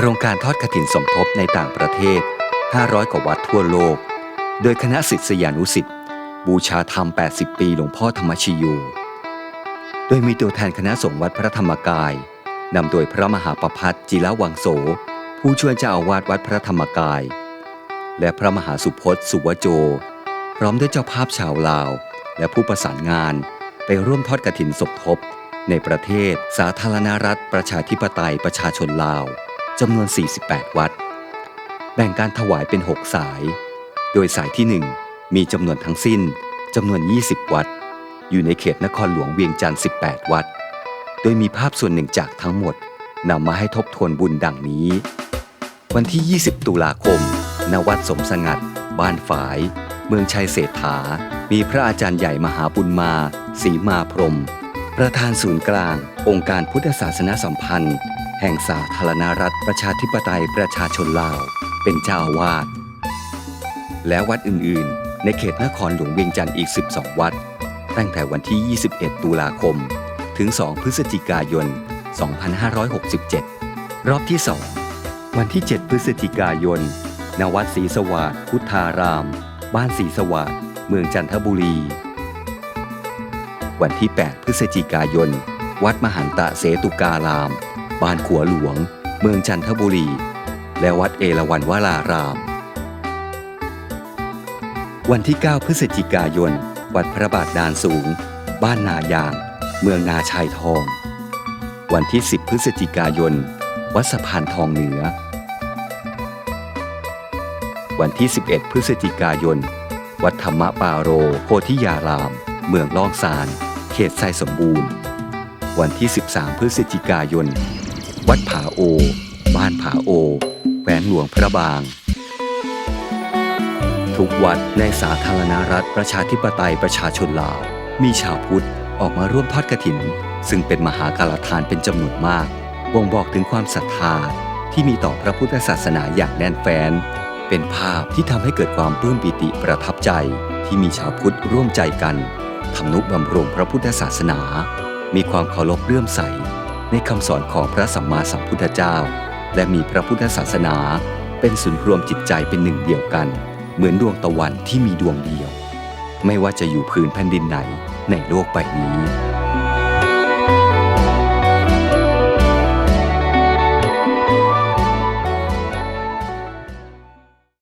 ครงการทอดกฐินสมทบในต่างประเทศ 500 กว่าวัดทั่วโลก โดยคณะศิษยานุสิษย์บูชาธรรม 80 ปีหลวงพ่อธรรมชโยโดยมีตัวแทนคณะสงฆ์วัดพระธรรมกายนำโดยพระมหาประพัฒจิรวังโส ผู้ช่วยเจ้าอาวาสวัดพระธรรมกาย และพระมหาสุพจน์สุวโจ พร้อมด้วยเจ้าภาพชาวลาว และผู้ประสานงานไปร่วมทอดกฐินสมทบ ในประเทศสาธารณรัฐประชาธิปไตยประชาชนลาว จำนวน 48 วัด แบ่งการถวายเป็น 6 สาย โดยสายที่ 1 มีจำนวนทั้งสิ้นจำนวน 20 วัด อยู่ในเขตนครหลวงเวียงจันทร์ 18 วัด โดยมีภาพส่วนหนึ่งจากทั้งหมดนำมาให้ทบทวนบุญดังนี้ วันที่ 20 ตุลาคม ณ วัดสมสงัด บ้านฝาย เมืองชัยเศรษฐา มีพระอาจารย์ใหญ่มหาบุญมาสีมาพรม ประธานศูนย์กลาง องค์การพุทธศาสนสัมพันธ์ แห่งสาธารณรัฐประชาธิปไตยประชาชนลาว เป็นเจ้าวาสและวัดอื่นๆ ในเขตนครหลวงเวียงจันทร์อีก 12 วัด ตั้งแต่วันที่ 21 ตุลาคม ถึง 2 พฤศจิกายน 2567 รอบที่ 2 วันที่ 7 พฤศจิกายน ณ วัดศรีสวัสดิ์พุทธาราม บ้านศรีสวัสดิ์เมืองจันทบุรี วันที่ 8 พฤศจิกายน วัดมหันตะเสตุการาม บ้านขัวหลวง เมืองจันทบุรี และวัดเอราวัณวราราม วันที่ 9 พฤศจิกายน วัดพระบาทดานสูง บ้านนายาง เมืองนาชายทอง วันที่ 10 พฤศจิกายน วัดสะพานทองเหนือ วันที่ 11 พฤศจิกายน วัดธรรมปาโรโพธิยาราม เมืองล่องซาน เขตไซสมบูรณ์วันที่ 13 พฤศจิกายน วัดผาโอ บ้านผาโอแขวงหลวงพระบาง ทุกวัดในสาธารณรัฐประชาธิปไตยประชาชนลาว มีชาวพุทธออกมาร่วมทอดกฐิน ซึ่งเป็นมหากาลทานเป็นจำนวนมากบ่งบอกถึงความศรัทธาที่มีต่อพระพุทธศาสนาอย่างแน่นแฟ้น เป็นภาพที่ทำให้เกิดความปลื้มปิติประทับใจที่มีชาวพุทธร่วมใจกันทำนุบำรุงพระพุทธศาสนา มีความเคารพเลื่อมใส ในคำสอนของพระสัมมาสัมพุทธเจ้า และมีพระพุทธศาสนา เป็นศูนย์รวมจิตใจเป็นหนึ่งเดียวกัน เหมือนดวงตะวันที่มีดวงเดียว ไม่ว่าจะอยู่พื้นแผ่นดินไหนในโลกใบนี้